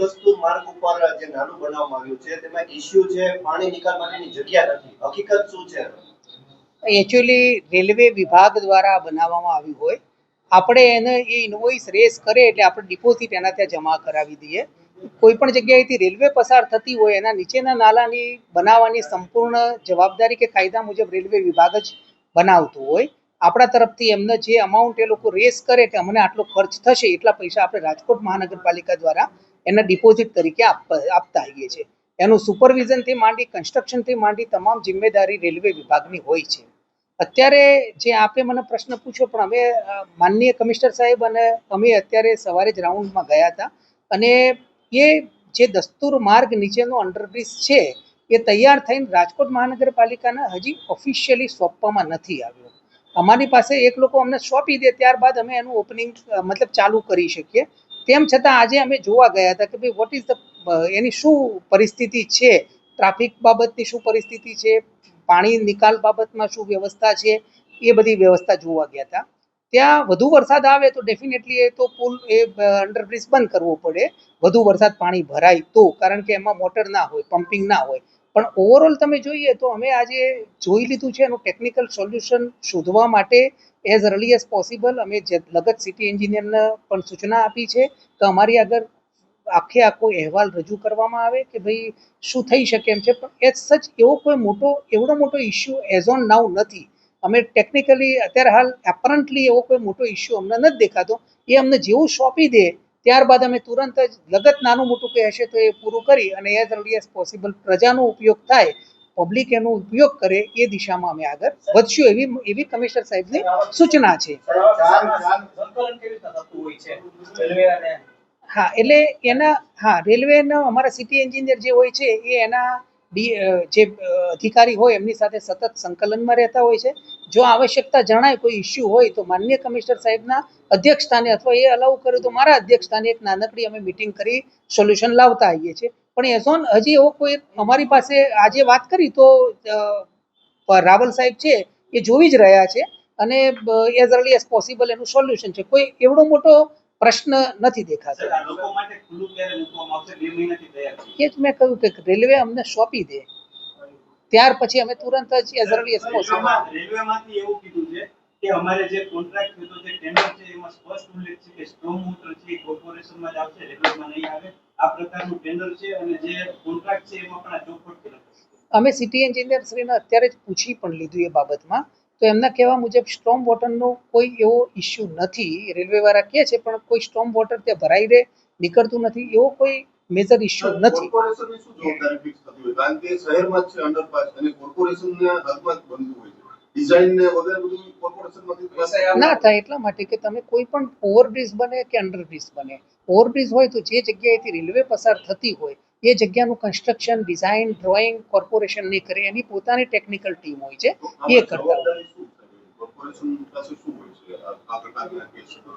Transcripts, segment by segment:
દસ્તુર માર્ગ ઉપર જે નાનું બનાવવામાં આવ્યું છે, તેમાં ઇશ્યુ છે, પાણી નિકાલ માટેની જગ્યા નથી. હકીકત શું છે? એકચ્યુઅલી રેલવે વિભાગ દ્વારા બનાવવામાં આવ્યું હોય. આપણે એને એ ઇન્વોઇસ રેસ કરે એટલે આપણે ડિપોઝિટ એના ત્યાં જમા કરાવી દઈએ. કોઈ પણ જગ્યાએથી રેલવે પસાર થતી હોય, એના નીચેના નાલાની બનાવવાની સંપૂર્ણ જવાબદારી કે કાયદા મુજબ રેલવે વિભાગ જ બનાવતું હોય. આપણા તરફથી એમને જે અમાઉન્ટ એ લોકો રેસ કરે કે અમને આટલો ખર્ચ થશે, એટલા પૈસા આપણે રાજકોટ મહાનગરપાલિકા દ્વારા એના ડિપોઝિટ તરીકે આપતા આવીએ છીએ. એનું સુપરવિઝનથી માંડી કન્સ્ટ્રક્શનથી માંડી તમામ જિમ્મેદારી રેલવે વિભાગની હોય છે. અત્યારે જે આપે મને પ્રશ્ન પૂછ્યો, પણ અમે માનનીય કમિશનર સાહેબ અને અમે અત્યારે સવારે જ રાઉન્ડમાં ગયા હતા અને એ જે દસ્તુર માર્ગ નીચેનો અંડરબ્રિજ છે, એ તૈયાર થઈને રાજકોટ મહાનગરપાલિકાને હજી ઓફિશિયલી સોંપવામાં નથી આવ્યો. અમારી પાસે એક લોકો અમને સોંપી દે, ત્યારબાદ અમે એનું ઓપનિંગ મતલબ ચાલુ કરી શકીએ. તેમ છતાં આજે અમે જોવા ગયા હતા કે ભાઈ વોટ ઇઝ ધ એની શું પરિસ્થિતિ છે? ટ્રાફિક બાબતની શું પરિસ્થિતિ છે? પાણી નિકાલ બાબતમાં શું વ્યવસ્થા છે? એ બધી વ્યવસ્થા જોવા ગયા હતા. ત્યાં વધુ વરસાદ આવે તો ડેફિનેટલી એ તો પુલ, એ અંડરબ્રિજ બંધ કરવો પડે. વધુ વરસાદ પાણી ભરાય તો, કારણ કે એમાં મોટર ના હોય પમ્પિંગ ના હોય. પણ ઓવરઓલ તમે જોઈએ તો અમે આજે જોઈ લીધું છે એનું ટેકનિકલ સોલ્યુશન શોધવા માટે એઝ અર્લી એઝ પોસિબલ અમે લગત સિટી એન્જિનિયરને પણ સૂચના આપી છે કે અમારી આગળ આખે આખો અહેવાલ રજૂ કરવામાં આવે કે ભાઈ શું થઈ શકે એમ છે. પણ એઝ સચ એવો કોઈ મોટો, એવડો મોટો ઇસ્યુ એઝ ઓન નાઉ નથી. અમે ટેકનિકલી અત્યારે હાલ એપરન્ટલી એવો કોઈ મોટો ઇસ્યુ અમને નથી દેખાતો. એ અમને જેવું સોંપી દે ત્યારબાદ અમે તુરંત જ લગત નાનું મોટું કંઈ હશે તો એ પૂરું કરી અને એઝ અર્લી એઝ પોસિબલ પ્રજાનો ઉપયોગ થાય પબ્લિક એનો ઉપયોગ કરે એ દિશામાં અમે આગળ વધશું એવી એવી કમિશનર સાહેબની સૂચના છે. હા, એટલે એના, હા, રેલવેનો અમારા સિટી એન્જિનિયર જે હોય છે એ એના જે અધિકારી હોય એમની સાથે સતત સંકલનમાં રહેતા હોય છે. જો આવશ્યકતા જણાય કોઈ ઇસ્યુ હોય તો માન્ય કમિશનર સાહેબના અધ્યક્ષ અથવા એ અલાઉ કરે તો મારા અધ્યક્ષ એક નાનકડી અમે મિટિંગ કરી સોલ્યુશન લાવતા આવીએ છીએ. પણ એઝ ઓન હજી એવો કોઈ અમારી પાસે આજે વાત કરી તો રાવલ સાહેબ છે એ જોઈ જ રહ્યા છે. અને એઝ અર્લી એઝ પોસિબલ એનું સોલ્યુશન છે. કોઈ એવડો મોટો પ્રશ્ન નથી દેખાતો. એ જ મેં કહ્યું કે રેલવે અમને સોંપી દે. ત્યાર પછી અમે તુરંત જ એઝ અર્લી એઝ રેલવેમાંથી એવું કીધું છે કે અમારે જે કોન્ટ્રાક્ટ થયો છે ટેન્ડર છે એમાં સ્પષ્ટ ઉલ્લેખ છે કે સ્ટ્રોમ વોટર છે કોર્પોરેશનમાં જ આવશે રેલવેમાં નહીં આવે. આ પ્રકારનું ટેન્ડર છે અને જે કોન્ટ્રાક્ટ છે એમાં પણ આ ચોખવટ અમે સિટી એન્જિનિયર શ્રીને અત્યારે જ પૂછી પણ લીધું એ બાબતમાં તો એમના કહેવા મુજબ સ્ટ્રોમ વોટરનો કોઈ એવો ઇસ્યુ નથી. રેલવે વાળા કહે છે પણ કોઈ સ્ટ્રોમ વોટર ત્યાં ભરાઈ રહે નીકળતું નથી. એવો કોઈ મેજર ઇસ્યુ નથી. કોર્પોરેશનની શું જવાબદારી ફિક્સ થતી હોય? કારણ કે શહેરમાં જ છે અંડરપાસ અને કોર્પોરેશનના હાથમાં જ બનતું હોય છે. ડિઝાઇન ને વગેરે બધું કોર્પોરેશનમાંથી જ વિષય ના થાય એટલા માટે કે તમે કોઈ પણ ઓવરબ્રિજ બને કે અંડરબ્રિજ બને. ઓવરબ્રિજ હોય તો જે જગ્યાએથી રેલવે પસાર થતી હોય એ જગ્યાનું કન્સ્ટ્રક્શન ડિઝાઇન ડ્રોઈંગ કોર્પોરેશન નહીં કરે. એની પોતાની ટેકનિકલ ટીમ હોય છે એ કરતા હોય.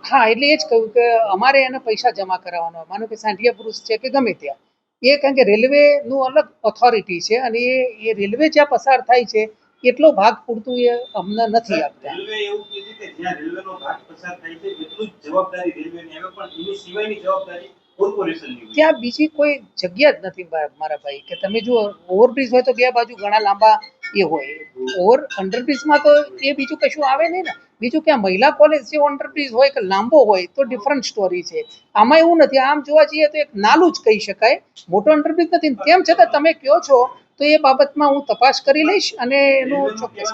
હા એટલે એ જ કહ્યું કે અમારે એને પૈસા જમા કરાવવાનો માનો કે સાંઠિયા પુરુષ છે કે ગમે ત્યાં. એ કારણ કે રેલવેનું અલગ ઓથોરિટી છે અને એ એ રેલવે જ્યાં પસાર થાય છે એટલો ભાગ પૂરતું એ અમને નથી આપતા. રેલવે એવું કહે છે કે જ્યાં રેલવેનો ભાગ પસાર થાય છે એટલું જ જવાબદારી રેલવેની આવે પણ એની સિવાયની જવાબદારી ત્યાં બીજી કોઈ જગ્યા જ નથી મારા ભાઈ કે તમે જો ઓવરબ્રિજ હોય તો બે બાજુ ઘણા લાંબા એ હોય. ઓવર અંડરબ્રિજમાં તો એ બીજું કશું આવે નહીં ને. બીજું કે મહિલા કોલેજ જે અંડરબ્રિજ હોય કે લાંબો હોય તો ડિફરન્ટ સ્ટોરી છે. આમાં એવું નથી. આમ જોવા જઈએ તો એક નાલું જ કહી શકાય. મોટો અંડરબ્રિજ નથી તેમ છતાં તમે કહો છો તો એ બાબતમાં હું તપાસ કરી લઈશ અને એનું ચોક્કસ.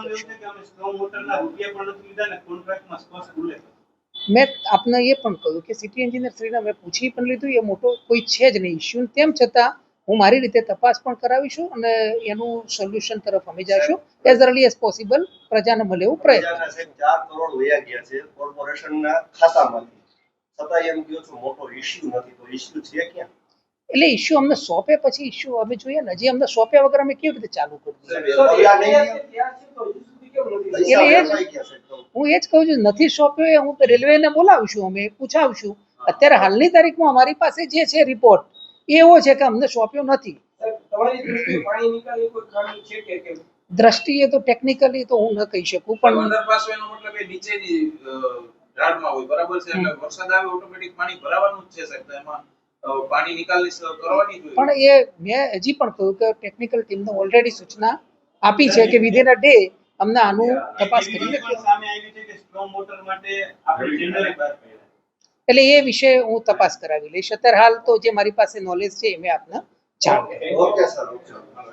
મેં આપને એ પણ કહ્યું કે સિટી એન્જિનિયર શ્રીને મેં પૂછી પણ લીધું. એ મોટો કોઈ છે જ નહીં. ઇસ્યુ તેમ છતાં હું મારી રીતે તપાસ પણ કરાવીશું અને એનું સોલ્યુશન તરફ અમે જઈશું એઝ અર્લી એઝ પોસિબલ પ્રજાને મળે એવું પ્રયત્ન. ચાર કરોડ વયા ગયા છે કોર્પોરેશનના ખાતામાંથી. છતાં એમ કહો છો મોટો ઇસ્યુ નથી તો ઇસ્યુ છે ક્યાં? એટલે ઇસ્યુ અમને સોંપે પછી ઇસ્યુ અમે જોઈએ ને. હજી અમને સોંપ્યા વગર અમે કેવી રીતે ચાલુ કરવું. હું એ જ કહું છું નથી સોંપ્યો એ હું રેલવેને બોલાવીશું અમે પૂછાવશું. અત્યારે હાલની તારીખમાં અમારી પાસે જે છે રિપોર્ટ એવો છે કે અમને સોંપ્યો નથી. દ્રષ્ટિએ તો ટેકનિકલી તો હું ન કહી શકું પણ ઓટોમેટિક પાણી ભરાવાનું છે સાહેબ એમાં પાણી પણ એ મેં હજી પણ કહ્યું કે ટેકનિકલ ટીમને ઓલરેડી સૂચના આપી છે કે વિધિન અ ડે અમને આનું તપાસ કરી સામે આવી છે કે સ્ટ્રોંગ મોટર માટે આપણે ટેન્ડર બહાર એટલે એ વિશે હું તપાસ કરાવી લઈશ. અત્યારે હાલ તો જે મારી પાસે નોલેજ છે એ મેં આપને જાણ.